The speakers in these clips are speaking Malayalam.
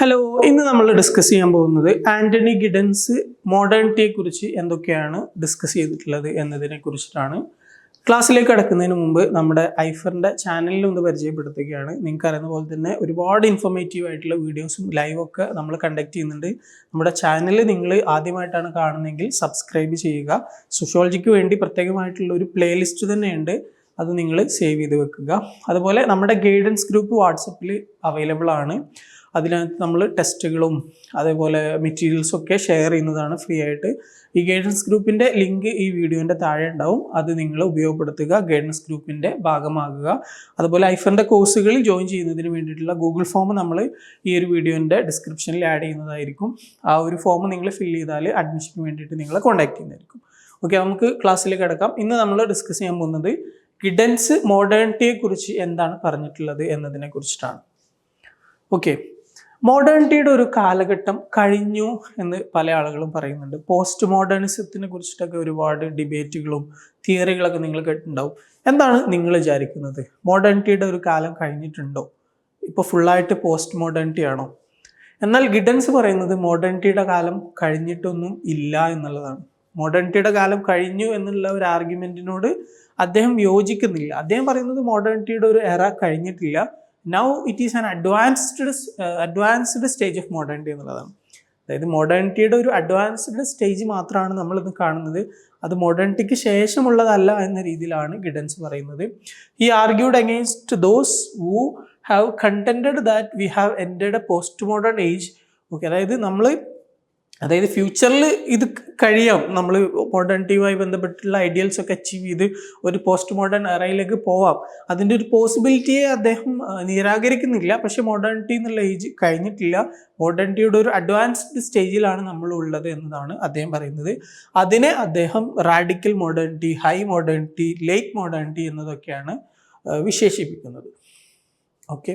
ഹലോ ഇന്ന് നമ്മൾ ഡിസ്കസ് ചെയ്യാൻ പോകുന്നത് ആന്റണി ഗിഡൻസ് മോഡേണിറ്റിയെ കുറിച്ച് എന്തൊക്കെയാണ് ഡിസ്കസ് ചെയ്തിട്ടുള്ളത് എന്നതിനെ കുറിച്ചിട്ടാണ്. ക്ലാസ്സിലേക്ക് കടക്കുന്നതിന് മുമ്പ് നമ്മുടെ ഐഫറിന്റെ ചാനലിൽ ഒന്ന് പരിചയപ്പെടുത്തുകയാണ്. നിങ്ങൾക്ക് അറിയുന്ന പോലെ തന്നെ ഒരുപാട് ഇൻഫോർമേറ്റീവ് ആയിട്ടുള്ള വീഡിയോസും ലൈവൊക്കെ നമ്മൾ കണ്ടക്ട് ചെയ്യുന്നുണ്ട്. നമ്മുടെ ചാനൽ നിങ്ങൾ ആദ്യമായിട്ടാണ് കാണുന്നതെങ്കിൽ സബ്സ്ക്രൈബ് ചെയ്യുക. സോഷ്യോളജിക്ക് വേണ്ടി പ്രത്യേകമായിട്ടുള്ള ഒരു പ്ലേലിസ്റ്റ് തന്നെയുണ്ട്. അത് നിങ്ങൾ സേവ് ചെയ്ത് വെക്കുക. അതുപോലെ നമ്മുടെ ഗൈഡൻസ് ഗ്രൂപ്പ് വാട്സപ്പിൽ അവൈലബിൾ ആണ്. അതിനകത്ത് നമ്മൾ ടെസ്റ്റുകളും അതേപോലെ മെറ്റീരിയൽസും ഒക്കെ ഷെയർ ചെയ്യുന്നതാണ് ഫ്രീ ആയിട്ട്. ഈ ഗൈഡൻസ് ഗ്രൂപ്പിന്റെ ലിങ്ക് ഈ വീഡിയോന്റെ താഴെ ഉണ്ടാവും. അത് നിങ്ങൾ ഉപയോഗപ്പെടുത്തുക ഗൈഡൻസ് ഗ്രൂപ്പിന്റെ ഭാഗമാകുക. അതുപോലെ ഐഫറിന്റെ കോഴ്സുകളിൽ ജോയിൻ ചെയ്യുന്നതിന് വേണ്ടിയിട്ടുള്ള ഗൂഗിൾ ഫോം നമ്മൾ ഈ ഒരു വീഡിയോന്റെ ഡിസ്ക്രിപ്ഷനിൽ ആഡ് ചെയ്യുന്നതായിരിക്കും. ആ ഒരു ഫോം നിങ്ങൾ ഫിൽ ചെയ്താൽ അഡ്മിഷന് വേണ്ടിയിട്ട് നിങ്ങളെ കോൺടാക്ട് ചെയ്യുന്നതായിരിക്കും. ഓക്കെ നമുക്ക് ക്ലാസ്സിലേക്ക് കിടക്കാം. ഇന്ന് നമ്മൾ ഡിസ്കസ് ചെയ്യാൻ പോകുന്നത് കിഡൻസ് മോഡേണിറ്റിയെക്കുറിച്ച് എന്താണ് പറഞ്ഞിട്ടുള്ളത് എന്നതിനെ കുറിച്ചിട്ടാണ്. ഓക്കെ മോഡേണിറ്റിയുടെ ഒരു കാലഘട്ടം കഴിഞ്ഞു എന്ന് പല ആളുകളും പറയുന്നുണ്ട്. പോസ്റ്റ് മോഡേണിസത്തിനെ കുറിച്ചിട്ടൊക്കെ ഒരുപാട് ഡിബേറ്റുകളും തിയറികളൊക്കെ നിങ്ങൾ കേട്ടിട്ടുണ്ടാവും. എന്താണ് നിങ്ങൾ വിചാരിക്കുന്നത്? മോഡേണിറ്റിയുടെ ഒരു കാലം കഴിഞ്ഞിട്ടുണ്ടോ? ഇപ്പോൾ ഫുള്ളായിട്ട് പോസ്റ്റ് മോഡേണിറ്റി ആണോ? എന്നാൽ ഗിഡൻസ് പറയുന്നത് മോഡേണിറ്റിയുടെ കാലം കഴിഞ്ഞിട്ടൊന്നും ഇല്ല എന്നുള്ളതാണ്. മോഡേണിറ്റിയുടെ കാലം കഴിഞ്ഞു എന്നുള്ള ഒരു ആർഗ്യുമെന്റിനോട് അദ്ദേഹം യോജിക്കുന്നില്ല. അദ്ദേഹം പറയുന്നത് മോഡേണിറ്റിയുടെ ഒരു എറ കഴിഞ്ഞിട്ടില്ല. Now it is an advanced advanced stage of modernity എന്നുള്ളതാണ്. അതായത് മോഡേണിറ്റിയുടെ ഒരു അഡ്വാൻസ്ഡ് സ്റ്റേജ് മാത്രമാണ് നമ്മളിന്ന് കാണുന്നത്. അത് മോഡേണിറ്റിക്ക് ശേഷമുള്ളതല്ല എന്ന രീതിയിലാണ് ഗിഡൻസ് പറയുന്നത്. ഈ argued against those who have contended that we have ended a post modern age okay അതായത് നമ്മൾ അതായത് ഫ്യൂച്ചറിൽ ഇത് കഴിയാം. നമ്മൾ മോഡേണിറ്റിയുമായി ബന്ധപ്പെട്ടുള്ള ഐഡിയൽസ് ഒക്കെ അച്ചീവ് ചെയ്ത് ഒരു പോസ്റ്റ് മോഡേൺ എറയിലേക്ക് പോവാം. അതിന്റെ ഒരു പോസിബിലിറ്റിയെ അദ്ദേഹം നിരാകരിക്കുന്നില്ല. പക്ഷേ മോഡേണിറ്റി എന്നുള്ള ഏജ് കഴിഞ്ഞിട്ടില്ല. മോഡേണിറ്റിയുടെ ഒരു അഡ്വാൻസ്ഡ് സ്റ്റേജിലാണ് നമ്മൾ ഉള്ളത് എന്നതാണ് അദ്ദേഹം പറയുന്നത്. അതിനെ അദ്ദേഹം radical modernity high modernity late modernity എന്നതൊക്കെയാണ് വിശേഷിപ്പിക്കുന്നത്. ഓക്കെ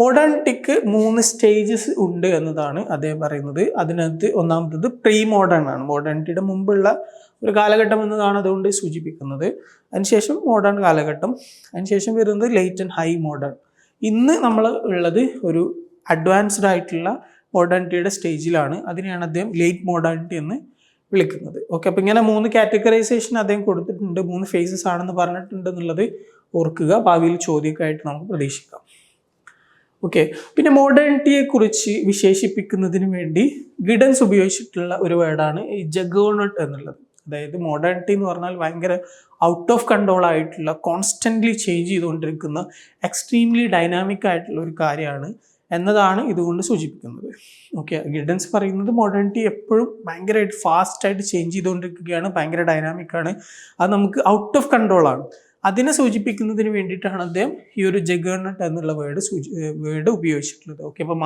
മോഡേൺ ടിക്ക് മൂന്ന് സ്റ്റേജസ് ഉണ്ട് എന്നതാണ് അദ്ദേഹം പറയുന്നത്. അതിനകത്ത് ഒന്നാമത്തത് പ്രീ മോഡേൺ ആണ് മോഡേണിറ്റിയുടെ മുമ്പുള്ള ഒരു കാലഘട്ടം എന്നതാണ് അതുകൊണ്ട് സൂചിപ്പിക്കുന്നത്. അതിനുശേഷം മോഡേൺ കാലഘട്ടം. അതിനുശേഷം വരുന്നത് ലേറ്റ് ആൻഡ് ഹൈ മോഡേൺ ഇന്ന് നമ്മൾ ഉള്ളത് ഒരു അഡ്വാൻസ്ഡ് ആയിട്ടുള്ള മോഡേണിറ്റിയുടെ സ്റ്റേജിലാണ് അതിനെയാണ് അദ്ദേഹം ലേറ്റ് മോഡേണിറ്റി എന്ന് വിളിക്കുന്നത്. ഓക്കെ അപ്പോൾ ഇങ്ങനെ മൂന്ന് കാറ്റഗറൈസേഷൻ അദ്ദേഹം കൊടുത്തിട്ടുണ്ട്. മൂന്ന് ഫേസസ് ആണെന്ന് പറഞ്ഞിട്ടുണ്ട് എന്നുള്ളത് ഓർക്കുക. ഭാവിയിൽ ചോദ്യമൊക്കെ ആയിട്ട് നമുക്ക് പ്രതീക്ഷിക്കാം. ഓക്കെ പിന്നെ മോഡേണിറ്റിയെ കുറിച്ച് വിശേഷിപ്പിക്കുന്നതിന് വേണ്ടി ഗിഡൻസ് ഉപയോഗിച്ചിട്ടുള്ള ഒരു വേർഡാണ് ഈ ജഗോണട്ട് എന്നുള്ളത്. അതായത് മോഡേണിറ്റി എന്ന് പറഞ്ഞാൽ ഭയങ്കര ഔട്ട് ഓഫ് കൺട്രോൾ ആയിട്ടുള്ള കോൺസ്റ്റന്റ്ലി ചേഞ്ച് ചെയ്തുകൊണ്ടിരിക്കുന്ന എക്സ്ട്രീംലി ഡൈനാമിക് ആയിട്ടുള്ള ഒരു കാര്യമാണ് എന്നതാണ് ഇതുകൊണ്ട് സൂചിപ്പിക്കുന്നത്. ഓക്കെ ഗിഡൻസ് പറയുന്നത് മോഡേണിറ്റി എപ്പോഴും ഭയങ്കരമായിട്ട് ഫാസ്റ്റായിട്ട് ചേഞ്ച് ചെയ്തുകൊണ്ടിരിക്കുകയാണ് ഭയങ്കര ഡൈനാമിക് ആണ്. അത് നമുക്ക് ഔട്ട് ഓഫ് കൺട്രോൾ ആണ്. അതിനെ സൂചിപ്പിക്കുന്നതിന് വേണ്ടിയിട്ടാണ് അദ്ദേഹം ഈ ഒരു ജഗേർണട്ട് എന്നുള്ള വേർഡ് സൂചി വേർഡ് ഉപയോഗിച്ചിട്ടുള്ളത്. ഓക്കെ അപ്പോൾ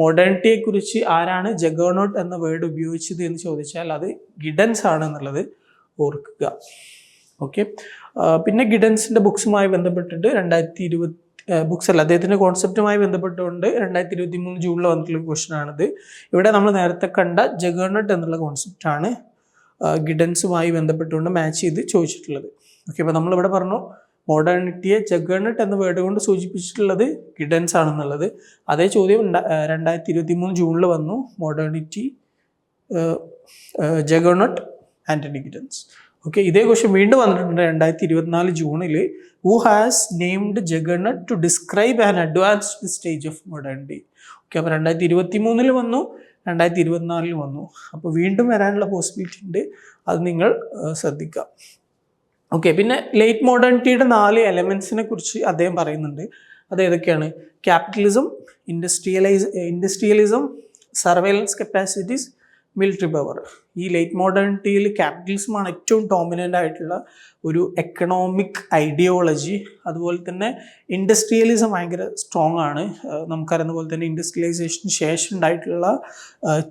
മോഡേണിറ്റിയെ കുറിച്ച് ആരാണ് ജഗേർണോട്ട് എന്ന വേർഡ് ഉപയോഗിച്ചത് എന്ന് ചോദിച്ചാൽ അത് ഗിഡൻസ് ആണ് എന്നുള്ളത് ഓർക്കുക. ഓക്കെ പിന്നെ ഗിഡൻസിന്റെ ബുക്സുമായി ബന്ധപ്പെട്ടിട്ട് രണ്ടായിരത്തി ഇരുപത്തി ബുക്സ് അല്ല അദ്ദേഹത്തിന്റെ കോൺസെപ്റ്റുമായി ബന്ധപ്പെട്ടുകൊണ്ട് രണ്ടായിരത്തി ഇരുപത്തി മൂന്ന് ജൂണിൽ വന്നിട്ടുള്ള ക്വസ്റ്റൻ ആണിത്. ഇവിടെ നമ്മൾ നേരത്തെ കണ്ട ജഗേർണട്ട് എന്നുള്ള കോൺസെപ്റ്റാണ് ഗിഡൻസുമായി ബന്ധപ്പെട്ടുകൊണ്ട് മാച്ച് ചെയ്ത് ചോദിച്ചിട്ടുള്ളത്. ഓക്കെ അപ്പോൾ നമ്മളിവിടെ പറഞ്ഞു മോഡേണിറ്റിയെ ജഗേർണട്ട് എന്ന വേർഡ് കൊണ്ട് സൂചിപ്പിച്ചിട്ടുള്ളത് ഗിഡൻസ് ആണെന്നുള്ളത്. അതേ ചോദ്യം രണ്ടായിരത്തി ഇരുപത്തി മൂന്ന് ജൂണിൽ വന്നു. Modernity juggernaut Anthony Giddens okay ഇതേ ക്വസ്റ്റ്യൻ വീണ്ടും വന്നിട്ടുണ്ട് രണ്ടായിരത്തി ഇരുപത്തിനാല് ജൂണിൽ who has named juggernaut to describe an advanced stage of modernity okay അപ്പോൾ രണ്ടായിരത്തി ഇരുപത്തി മൂന്നിൽ വന്നു രണ്ടായിരത്തി ഇരുപത്തിനാലിൽ വന്നു. അപ്പോൾ വീണ്ടും വരാനുള്ള പോസിബിലിറ്റി ഉണ്ട്. അത് നിങ്ങൾ ആ, ശ്രദ്ധിക്കുക. ഓക്കെ പിന്നെ ലേറ്റ് മോഡേണിറ്റിയുടെ നാല് എലമെൻസിനെ കുറിച്ച് അദ്ദേഹം പറയുന്നുണ്ട്. അത് ഏതൊക്കെയാണ്? Capitalism industrialise industrialism surveillance capacities military power ഈ ലേറ്റ് മോഡേണിറ്റിയിൽ ക്യാപിറ്റലിസമാണ് ഏറ്റവും ഡോമിനന്റ് ആയിട്ടുള്ള ഒരു എക്കണോമിക് ഐഡിയോളജി അതുപോലെ തന്നെ ഇൻഡസ്ട്രിയലിസം ഭയങ്കര സ്ട്രോങ് ആണ്. നമുക്കറിയുന്ന പോലെ തന്നെ ഇൻഡസ്ട്രിയലൈസേഷന് ശേഷം ഉണ്ടായിട്ടുള്ള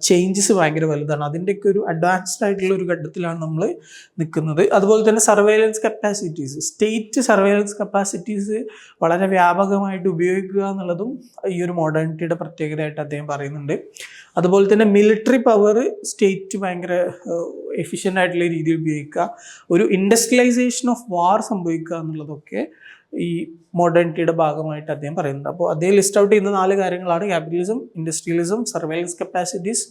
ചേഞ്ചസ് ഭയങ്കര വലുതാണ്. അതിന്റെയൊക്കെ ഒരു അഡ്വാൻസ്ഡ് ആയിട്ടുള്ള ഒരു ഘട്ടത്തിലാണ് നമ്മൾ നിൽക്കുന്നത്. അതുപോലെ തന്നെ surveillance capacities state surveillance capacities വളരെ വ്യാപകമായിട്ട് ഉപയോഗിക്കുക എന്നുള്ളതും ഈ ഒരു മോഡേണിറ്റിയുടെ പ്രത്യേകതയായിട്ട് അദ്ദേഹം പറയുന്നുണ്ട്. അതുപോലെ തന്നെ മിലിറ്ററി പവർ സ്റ്റേറ്റ് ഭയങ്കര എഫിഷ്യന്റ് ആയിട്ടുള്ള രീതിയിൽ ഉപയോഗിക്കുക. ഒരു ഇൻഡസ്ട്രിയലൈസേഷൻ ഓഫ് വാർ സംഭവിക്കുക എന്നുള്ളതൊക്കെ ഈ മോഡേണിറ്റിയുടെ ഭാഗമായിട്ട് അദ്ദേഹം പറയുന്നുണ്ട്. അപ്പോൾ അദ്ദേഹം ലിസ്റ്റ് ഔട്ട് ചെയ്യുന്ന നാല് കാര്യങ്ങളാണ് capitalism industrialism surveillance capacities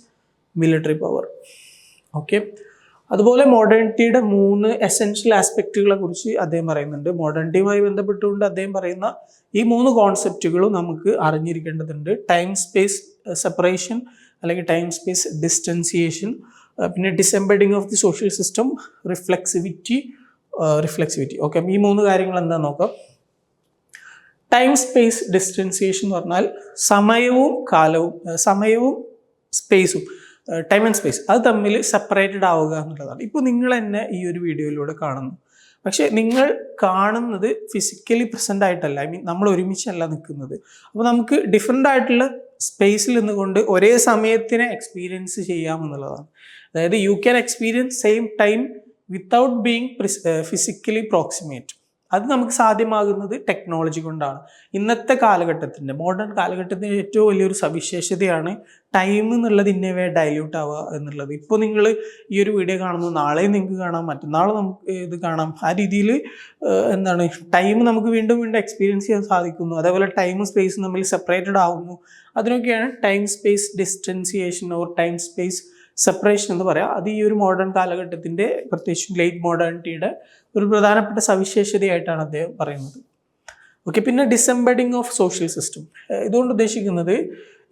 military power okay അതുപോലെ മോഡേണിറ്റിയുടെ മൂന്ന് എസെൻഷ്യൽ ആസ്പെക്റ്റുകളെ കുറിച്ച് അദ്ദേഹം പറയുന്നുണ്ട്. മോഡേണിറ്റിയുമായി ബന്ധപ്പെട്ടുകൊണ്ട് അദ്ദേഹം പറയുന്ന ഈ മൂന്ന് കോൺസെപ്റ്റുകളും നമുക്ക് അറിഞ്ഞിരിക്കേണ്ടതുണ്ട്. ടൈം സ്പേസ് സെപ്പറേഷൻ അല്ലെങ്കിൽ ടൈം സ്പേസ് ഡിസ്റ്റൻസിയേഷൻ പിന്നെ disembedding of the social system reflexivity reflexivity okay ഈ മൂന്ന് കാര്യങ്ങൾ എന്താ നോക്കാം? ടൈം സ്പേസ് ഡിസ്റ്റൻസിയേഷൻ എന്ന് പറഞ്ഞാൽ സമയവും കാലവും സമയവും സ്പേസും ടൈം ആൻഡ് സ്പേസ് അത് തമ്മിൽ സെപ്പറേറ്റഡ് ആവുക എന്നുള്ളതാണ്. ഇപ്പോൾ നിങ്ങൾ തന്നെ ഈ ഒരു വീഡിയോയിലൂടെ കാണുന്നു. പക്ഷേ നിങ്ങൾ കാണുന്നത് ഫിസിക്കലി പ്രസന്റ് ആയിട്ടല്ല. ഐ മീൻ നമ്മൾ ഒരുമിച്ചല്ല നിൽക്കുന്നത്. അപ്പോൾ നമുക്ക് ഡിഫറെന്റ് ആയിട്ടുള്ള സ്പേസിൽ നിന്നുകൊണ്ട് ഒരേ സമയത്തിനെ എക്സ്പീരിയൻസ് ചെയ്യാമെന്നുള്ളതാണ് അതായത് you can experience same time without being physically proximate അത് നമുക്ക് സാധ്യമാകുന്നത് ടെക്നോളജി കൊണ്ടാണ്. ഇന്നത്തെ കാലഘട്ടത്തിന്റെ മോഡേൺ കാലഘട്ടത്തിന്റെ ഏറ്റവും വലിയൊരു സവിശേഷതയാണ് ടൈം എന്നുള്ളത് ഇന്നവേ ഡൈല്യൂട്ട് ആവുക എന്നുള്ളത്. ഇപ്പോൾ നിങ്ങൾ ഈ ഒരു വീഡിയോ കാണുന്നു നാളെ നിങ്ങൾക്ക് കാണാം മറ്റന്നാൾ നമുക്ക് ഇത് കാണാം. ആ രീതിയിൽ എന്താണ് ടൈം നമുക്ക് വീണ്ടും വീണ്ടും എക്സ്പീരിയൻസ് ചെയ്യാൻ സാധിക്കുന്നു. അതേപോലെ ടൈമും സ്പേസും തമ്മിൽ സെപ്പറേറ്റഡ് ആവുന്നു. അതിനൊക്കെയാണ് time space distanciation or time space separation എന്ന് പറയാം. അത് ഈ ഒരു മോഡേൺ കാലഘട്ടത്തിന്റെ പ്രത്യേകിച്ചും ലേറ്റ് മോഡേണിറ്റിയുടെ ഒരു പ്രധാനപ്പെട്ട സവിശേഷതയായിട്ടാണ് അദ്ദേഹം പറയുന്നത്. ഓക്കെ പിന്നെ ഡിസംബഡിങ് ഓഫ് സോഷ്യൽ സിസ്റ്റം ഇതുകൊണ്ട് ഉദ്ദേശിക്കുന്നത്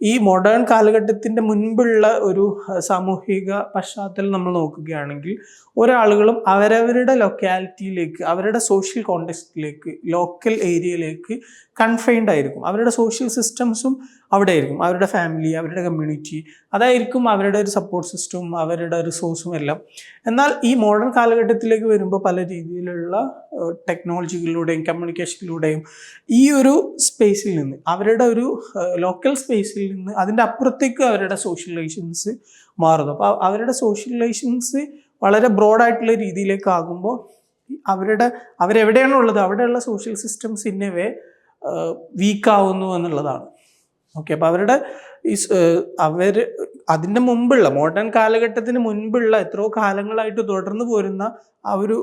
ഈ മോഡേൺ കാലഘട്ടത്തിന്റെ മുൻപുള്ള ഒരു സാമൂഹിക പശ്ചാത്തലം നമ്മൾ നോക്കുകയാണെങ്കിൽ ഒരാളുകളും അവരവരുടെ ലൊക്കാലിറ്റിയിലേക്ക് അവരുടെ സോഷ്യൽ കോണ്ടെക്സ്റ്റിലേക്ക് ലോക്കൽ ഏരിയയിലേക്ക് കൺഫൈൻഡ് ആയിരിക്കും. അവരുടെ സോഷ്യൽ സിസ്റ്റംസും അവിടെ ആയിരിക്കും അവരുടെ ഫാമിലി അവരുടെ കമ്മ്യൂണിറ്റി അതായിരിക്കും അവരുടെ ഒരു സപ്പോർട്ട് സിസ്റ്റവും അവരുടെ റിസോഴ്സും എല്ലാം. എന്നാൽ ഈ മോഡേൺ കാലഘട്ടത്തിലേക്ക് വരുമ്പോൾ പല രീതിയിലുള്ള ടെക്നോളജികളിലൂടെയും കമ്മ്യൂണിക്കേഷനിലൂടെയും ഈ ഒരു സ്പേസിൽ നിന്ന് അവരുടെ ഒരു ലോക്കൽ സ്പേസിൽ നിന്ന് അതിന്റെ അപ്പുറത്തേക്ക് അവരുടെ സോഷ്യലൈസേഷൻസ് മാറുന്നു. അപ്പോൾ അവരുടെ സോഷ്യലൈസേഷൻസ് വളരെ ബ്രോഡായിട്ടുള്ള രീതിയിലേക്കാകുമ്പോൾ അവരുടെ അവരെവിടെയാണുള്ളത് അവിടെയുള്ള സോഷ്യൽ സിസ്റ്റംസ് ഇന്നവേ വീക്കാവുന്നു എന്നുള്ളതാണ്. ഓക്കെ അപ്പോൾ അവരുടെ ഈ അവർ അതിന്റെ മുമ്പുള്ള മോഡേൺ കാലഘട്ടത്തിന് മുൻപുള്ള എത്രയോ കാലങ്ങളായിട്ട് തുടർന്ന് പോരുന്ന ആ ഒരു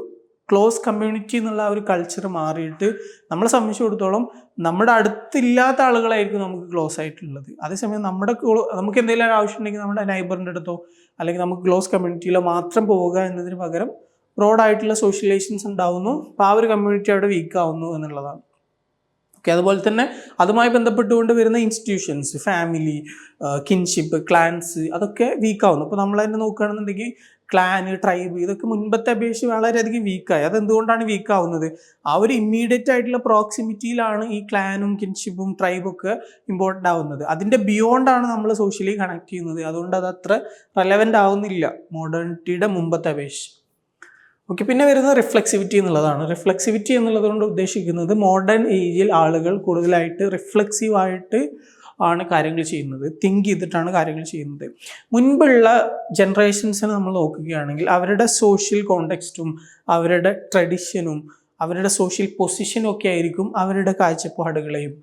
ക്ലോസ് കമ്മ്യൂണിറ്റി എന്നുള്ള ആ ഒരു കൾച്ചർ മാറിയിട്ട് നമ്മളെ സംബന്ധിച്ചിടത്തോളം നമ്മുടെ അടുത്തില്ലാത്ത ആളുകളായിരിക്കും നമുക്ക് ക്ലോസ് ആയിട്ടുള്ളത്. അതേസമയം നമ്മുടെ നമുക്ക് എന്തെങ്കിലും ആവശ്യം ഉണ്ടെങ്കിൽ നമ്മുടെ നൈബറിന്റെ അടുത്തോ അല്ലെങ്കിൽ നമുക്ക് ക്ലോസ് കമ്മ്യൂണിറ്റിയിലോ മാത്രം പോവുക എന്നതിന് പകരം ബ്രോഡായിട്ടുള്ള സോഷ്യലൈസൻസ് ഉണ്ടാവുന്നു. അപ്പോൾ ആ ഒരു കമ്മ്യൂണിറ്റി അവിടെ വീക്കാവുന്നു എന്നുള്ളതാണ്. ഓക്കെ അതുപോലെ തന്നെ അതുമായി ബന്ധപ്പെട്ടുകൊണ്ട് വരുന്ന ഇൻസ്റ്റിറ്റ്യൂഷൻസ് ഫാമിലി കിൻഷിപ്പ് ക്ലാൻസ് അതൊക്കെ വീക്കാവുന്നു അപ്പോൾ നമ്മൾ തന്നെ നോക്കുകയാണെന്നുണ്ടെങ്കിൽ ക്ലാന് ട്രൈബ് ഇതൊക്കെ മുൻപത്തെ അപേക്ഷിച്ച് വളരെയധികം വീക്കായി അതെന്തുകൊണ്ടാണ് വീക്കാവുന്നത് ആ ഒരു ഇമ്മീഡിയറ്റ് ആയിട്ടുള്ള പ്രോക്സിമിറ്റിയിലാണ് ഈ ക്ലാനും കിൻഷിപ്പും ട്രൈബും ഒക്കെ ഇമ്പോർട്ടന്റ് ആവുന്നത്. അതിന്റെ ബിയോണ്ടാണ് നമ്മൾ സോഷ്യലി കണക്ട് ചെയ്യുന്നത്. അതുകൊണ്ട് അത് അത്ര റെലവന്റ് ആവുന്നില്ല. മോഡേണിറ്റിയുടെ മുമ്പത്തെ അപേക്ഷിച്ച്. ഓക്കെ പിന്നെ വരുന്നത് റിഫ്ലെക്സിവിറ്റി എന്നുള്ളതാണ്. റിഫ്ലെക്സിവിറ്റി എന്നുള്ളത് കൊണ്ട് ഉദ്ദേശിക്കുന്നത് മോഡേൺ ഏജിൽ ആളുകൾ കൂടുതലായിട്ട് റിഫ്ലെക്സീവ് ആയിട്ട് ആണ് കാര്യങ്ങൾ ചെയ്യുന്നത്. തിങ്ക് ചെയ്തിട്ടാണ് കാര്യങ്ങൾ ചെയ്യുന്നത്. മുൻപുള്ള ജനറേഷൻസിനെ നമ്മൾ നോക്കുകയാണെങ്കിൽ അവരുടെ സോഷ്യൽ കോണ്ടെക്സ്റ്റും അവരുടെ ട്രഡിഷനും അവരുടെ സോഷ്യൽ പൊസിഷനും ഒക്കെ ആയിരിക്കും അവരുടെ കാഴ്ചപ്പാടുകളെയും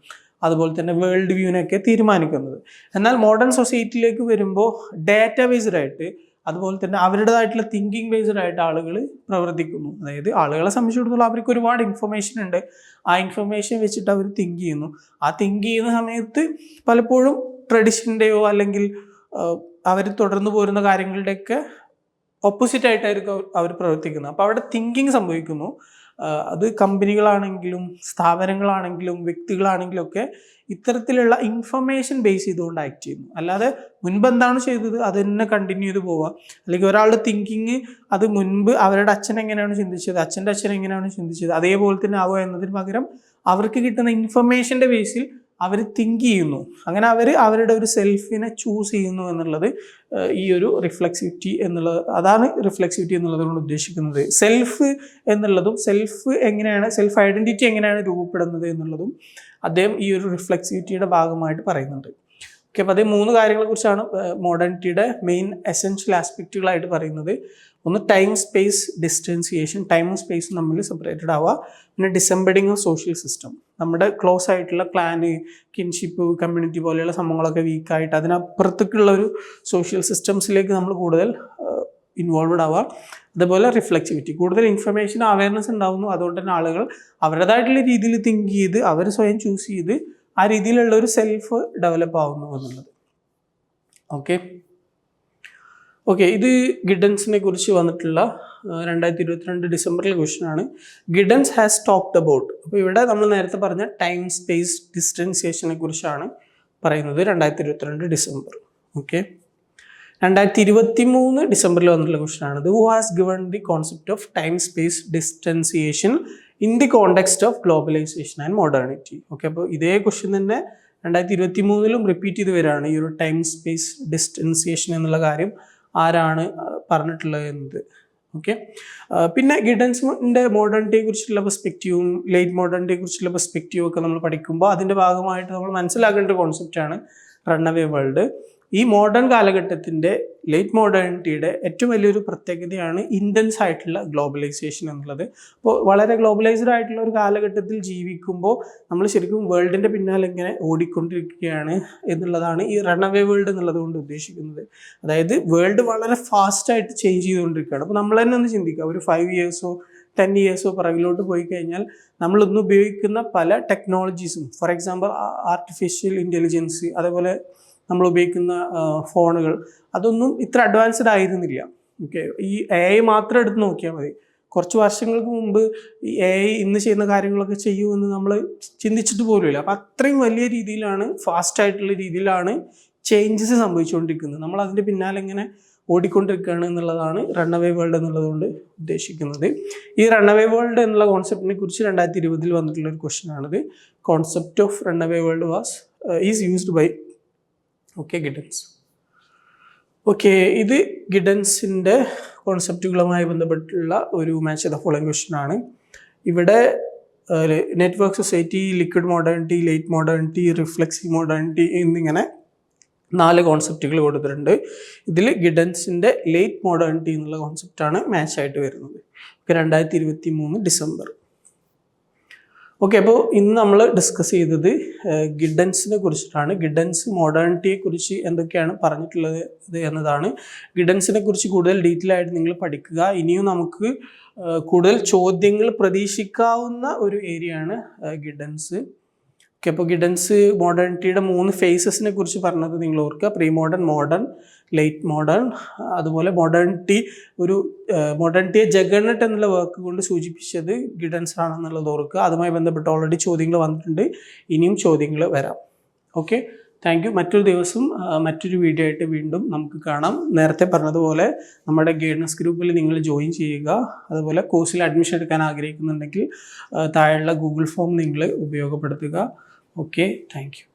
അതുപോലെ തന്നെ വേൾഡ് വ്യൂവിനൊക്കെ തീരുമാനിക്കുന്നത്. എന്നാൽ മോഡേൺ സൊസൈറ്റിയിലേക്ക് വരുമ്പോൾ ഡാറ്റ ബേസ്ഡ് ആയിട്ട് അതുപോലെ തന്നെ അവരുടേതായിട്ടുള്ള തിങ്കിങ് ബേസ്ഡ് ആയിട്ട് ആളുകൾ പ്രവർത്തിക്കുന്നു. അതായത് ആളുകളെ സംബന്ധിച്ചിടത്തോളം അവർക്ക് ഒരുപാട് ഇൻഫർമേഷൻ ഉണ്ട്. ആ ഇൻഫർമേഷൻ വെച്ചിട്ട് അവർ തിങ്ക് ചെയ്യുന്നു. ആ തിങ്ക് ചെയ്യുന്ന സമയത്ത് പലപ്പോഴും ട്രഡിഷന്റെയോ അല്ലെങ്കിൽ അവർ തുടർന്ന് പോരുന്ന കാര്യങ്ങളുടെയൊക്കെ ഓപ്പോസിറ്റ് ആയിട്ടായിരിക്കും അവർ പ്രവർത്തിക്കുന്നത്. അപ്പോൾ അവിടെ തിങ്കിങ് സംഭവിക്കുന്നു. അത് കമ്പനികളാണെങ്കിലും സ്ഥാപനങ്ങളാണെങ്കിലും വ്യക്തികളാണെങ്കിലും ഒക്കെ ഇത്തരത്തിലുള്ള ഇൻഫർമേഷൻ ബേസ് ചെയ്തുകൊണ്ട് ആക്ട് ചെയ്യുന്നു. അല്ലാതെ മുൻപ് എന്താണ് ചെയ്തത്? അത് തന്നെ കണ്ടിന്യൂ ചെയ്ത് പോവുക. അല്ലെങ്കിൽ ഒരാളുടെ തിങ്കിങ് അത് മുൻപ് അവരുടെ അച്ഛൻ എങ്ങനെയാണ് ചിന്തിച്ചത്? അച്ഛന്റെ അച്ഛൻ എങ്ങനെയാണ് ചിന്തിച്ചത്? അതേപോലെ തന്നെ ആവുക എന്നതിന് പകരം അവർക്ക് കിട്ടുന്ന ഇൻഫർമേഷന്റെ ബേസിൽ അവർ തിങ്ക് ചെയ്യുന്നു. അങ്ങനെ അവർ അവരുടെ ഒരു സെൽഫിനെ ചൂസ് ചെയ്യുന്നു എന്നുള്ളത് ഈ ഒരു റിഫ്ലെക്സിവിറ്റി എന്നുള്ളത് അതാണ് റിഫ്ലെക്സിവിറ്റി എന്നുള്ളത് കൊണ്ട് ഉദ്ദേശിക്കുന്നത്. സെൽഫ് എന്നുള്ളതും സെൽഫ് എങ്ങനെയാണ് സെൽഫ് ഐഡന്റിറ്റി എങ്ങനെയാണ് രൂപപ്പെടുന്നത് എന്നുള്ളതും അദ്ദേഹം ഈ ഒരു റിഫ്ലെക്സിവിറ്റിയുടെ ഭാഗമായിട്ട് പറയുന്നുണ്ട്. ഓക്കെ അപ്പോൾ അതേ മൂന്ന് കാര്യങ്ങളെക്കുറിച്ചാണ് മോഡേണിറ്റിയുടെ മെയിൻ എസെൻഷ്യൽ ആസ്പെക്റ്റുകളായിട്ട് പറയുന്നത്. ഒന്ന് ടൈം സ്പേസ് ഡിസ്റ്റൻസിയേഷൻ ടൈമും സ്പേസും തമ്മിൽ സെപ്പറേറ്റഡ് ആവുക. പിന്നെ ഡിസംബഡിങ് ഓഫ് സോഷ്യൽ സിസ്റ്റം നമ്മുടെ ക്ലോസ് ആയിട്ടുള്ള ക്ലാന് കിൻഷിപ്പ് കമ്മ്യൂണിറ്റി പോലെയുള്ള സംഭവങ്ങളൊക്കെ വീക്കായിട്ട് അതിനപ്പുറത്തേക്കുള്ള ഒരു സോഷ്യൽ സിസ്റ്റംസിലേക്ക് നമ്മൾ കൂടുതൽ ഇൻവോൾവഡ് ആവാം അതുപോലെ റിഫ്ലക്സിവിറ്റി കൂടുതൽ ഇൻഫർമേഷൻ അവയർനെസ് ഉണ്ടാവുന്നു. അതുകൊണ്ട് തന്നെ ആളുകൾ അവരുടേതായിട്ടുള്ള രീതിയിൽ തിങ്ക് ചെയ്ത് അവർ സ്വയം ചൂസ് ചെയ്ത് ആ രീതിയിലുള്ള ഒരു സെൽഫ് ഡെവലപ്പ് ആവുന്നു എന്നുള്ളത്. ഓക്കെ ഓക്കെ ഇത് ഗിഡൻസിനെ കുറിച്ച് വന്നിട്ടുള്ള രണ്ടായിരത്തി ഇരുപത്തിരണ്ട് ഡിസംബറിലെ ക്വസ്റ്റൻ ആണ്. ഗിഡൻസ് ഹാസ് ടോക്ട് അബൌട്ട് അപ്പോൾ ഇവിടെ നമ്മൾ നേരത്തെ പറഞ്ഞ ടൈം സ്പേസ് ഡിസ്റ്റൻസിയേഷനെ കുറിച്ചാണ് പറയുന്നത് രണ്ടായിരത്തി ഇരുപത്തിരണ്ട് ഡിസംബർ. ഓക്കെ രണ്ടായിരത്തി ഇരുപത്തി മൂന്ന് ഡിസംബറിൽ വന്നിട്ടുള്ള ക്വസ്റ്റൻ ആണ്. Who has given the concept of time space distanciation in the context of globalisation and modernity okay അപ്പോൾ ഇതേ ക്വസ്റ്റ്യൻ തന്നെ രണ്ടായിരത്തി ഇരുപത്തി മൂന്നിലും റിപ്പീറ്റ് ചെയ്ത് വരികയാണ്. ഈ ഒരു ടൈം സ്പേസ് ഡിസ്റ്റൻസിയേഷൻ എന്നുള്ള കാര്യം ആരാണ് പറഞ്ഞിട്ടുള്ളത് എന്നത്. ഓക്കെ പിന്നെ ഗിഡൻസിന്റെ മോഡേണിറ്റിയെ കുറിച്ചുള്ള പെർസ്പെക്റ്റീവും ലേറ്റ് മോഡേണിറ്റിയെ കുറിച്ചുള്ള പെർസ്പെക്റ്റീവും ഒക്കെ നമ്മൾ പഠിക്കുമ്പോൾ അതിന്റെ ഭാഗമായിട്ട് നമ്മൾ മനസ്സിലാക്കേണ്ട കോൺസെപ്റ്റാണ് അവേ വേൾഡ് ഈ മോഡേൺ കാലഘട്ടത്തിന്റെ ലേറ്റ് മോഡേണിറ്റിയുടെ ഏറ്റവും വലിയൊരു പ്രത്യേകതയാണ് ഇന്റൻസ് ആയിട്ടുള്ള ഗ്ലോബലൈസേഷൻ എന്നുള്ളത്. അപ്പോൾ വളരെ ഗ്ലോബലൈസ്ഡ് ആയിട്ടുള്ള ഒരു കാലഘട്ടത്തിൽ ജീവിക്കുമ്പോൾ നമ്മൾ ശരിക്കും വേൾഡിന്റെ പിന്നാലെ ഇങ്ങനെ ഓടിക്കൊണ്ടിരിക്കുകയാണ് എന്നുള്ളതാണ് ഈ റണ്ണവേ വേൾഡ് എന്നുള്ളത് കൊണ്ട് ഉദ്ദേശിക്കുന്നത്. അതായത് വേൾഡ് വളരെ ഫാസ്റ്റായിട്ട് ചേഞ്ച് ചെയ്തുകൊണ്ടിരിക്കുകയാണ്. അപ്പോൾ നമ്മൾ തന്നെ ഒന്ന് ചിന്തിക്കുക. ഒരു ഫൈവ് ഇയേഴ്സോ ടെൻ ഇയേഴ്സോ പിറകിലോട്ട് പോയി കഴിഞ്ഞാൽ നമ്മൾ ഇന്ന് ഉപയോഗിക്കുന്ന പല ടെക്നോളജീസും ഫോർ എക്സാമ്പിൾ ആർട്ടിഫിഷ്യൽ ഇന്റലിജൻസ് അതേപോലെ നമ്മൾ ഉപയോഗിക്കുന്ന ഫോണുകൾ. അതൊന്നും ഇത്ര അഡ്വാൻസ്ഡ് ആയിരുന്നില്ല. ഓക്കെ. ഈ എ ഐ മാത്രം എടുത്ത് നോക്കിയാൽ മതി. കുറച്ച് വർഷങ്ങൾക്ക് മുമ്പ് ഈ എ ഐ ഇന്ന് ചെയ്യുന്ന കാര്യങ്ങളൊക്കെ ചെയ്യുമെന്ന് നമ്മൾ ചിന്തിച്ചിട്ട് പോലുമില്ല. അപ്പം അത്രയും വലിയ രീതിയിലാണ് ഫാസ്റ്റ് ആയിട്ടുള്ള രീതിയിലാണ് ചേഞ്ചസ് സംഭവിച്ചുകൊണ്ടിരിക്കുന്നത്. നമ്മൾ അതിന്റെ പിന്നാലെ ഇങ്ങനെ ഓടിക്കൊണ്ടിരിക്കുകയാണ് എന്നുള്ളതാണ് റണ്ണവേ വേൾഡ് എന്നുള്ളതുകൊണ്ട് ഉദ്ദേശിക്കുന്നത്. ഈ റണ്ണവേ വേൾഡ് എന്നുള്ള കോൺസെപ്റ്റിനെ കുറിച്ച് രണ്ടായിരത്തി ഇരുപതിൽ വന്നിട്ടുള്ള ഒരു ക്വസ്റ്റൻ ആണിത്. Concept of runaway world was is used by okay Giddens okay ഇത് ഗിഡൻസിന്റെ കോൺസെപ്റ്റുകളുമായി ബന്ധപ്പെട്ടുള്ള ഒരു മാച്ച് ദ ഫോളോയിങ് ക്വസ്റ്റൻ ആണ്. ഇവിടെ network society liquid modernity late modernity reflexive modernity എന്നിങ്ങനെ നാല് കോൺസെപ്റ്റുകൾ കൊടുത്തിട്ടുണ്ട്. ഇതിൽ ഗിഡൻസിന്റെ ലേറ്റ് മോഡേണിറ്റി എന്നുള്ള കോൺസെപ്റ്റാണ് മാച്ച് ആയിട്ട് വരുന്നത്. രണ്ടായിരത്തി ഇരുപത്തി മൂന്ന് ഡിസംബർ. ഓക്കെ അപ്പോൾ ഇന്ന് നമ്മൾ ഡിസ്കസ് ചെയ്തത് ഗിഡൻസിനെ കുറിച്ചിട്ടാണ്. ഗിഡൻസ് മോഡേണിറ്റിയെ കുറിച്ച് എന്തൊക്കെയാണ് പറഞ്ഞിട്ടുള്ളത് എന്നതാണ്. ഗിഡൻസിനെ കുറിച്ച് കൂടുതൽ ഡീറ്റെയിൽ ആയിട്ട് നിങ്ങൾ പഠിക്കുക. ഇനിയും നമുക്ക് കൂടുതൽ ചോദ്യങ്ങൾ പ്രതീക്ഷിക്കാവുന്ന ഒരു ഏരിയയാണ് ഗിഡൻസ്. ഓക്കെ അപ്പോൾ ഗിഡൻസ് മോഡേണിറ്റിയുടെ മൂന്ന് ഫേസസിനെ കുറിച്ച് പറഞ്ഞത് നിങ്ങൾ ഓർക്കുക. Pre modern modern late modern അതുപോലെ മോഡേണിറ്റി ഒരു മോഡേണിറ്റിയെ ജഗണ്ണട്ട് എന്നുള്ള വാക്ക് കൊണ്ട് സൂചിപ്പിച്ചത് ഗിഡൻസ് ആണെന്നുള്ളത് ഓർക്കുക. അതുമായി ബന്ധപ്പെട്ട് ഓൾറെഡി ചോദ്യങ്ങൾ വന്നിട്ടുണ്ട്. ഇനിയും ചോദ്യങ്ങൾ വരാം. ഓക്കെ താങ്ക് യു മറ്റൊരു ദിവസം മറ്റൊരു വീഡിയോ ആയിട്ട് വീണ്ടും നമുക്ക് കാണാം. നേരത്തെ പറഞ്ഞതുപോലെ നമ്മുടെ ഗൈഡൻസ് ഗ്രൂപ്പിൽ നിങ്ങൾ ജോയിൻ ചെയ്യുക. അതുപോലെ കോഴ്സിൽ അഡ്മിഷൻ എടുക്കാൻ ആഗ്രഹിക്കുന്നുണ്ടെങ്കിൽ താഴെയുള്ള ഗൂഗിൾ ഫോം നിങ്ങൾ ഉപയോഗപ്പെടുത്തുക. Okay thank you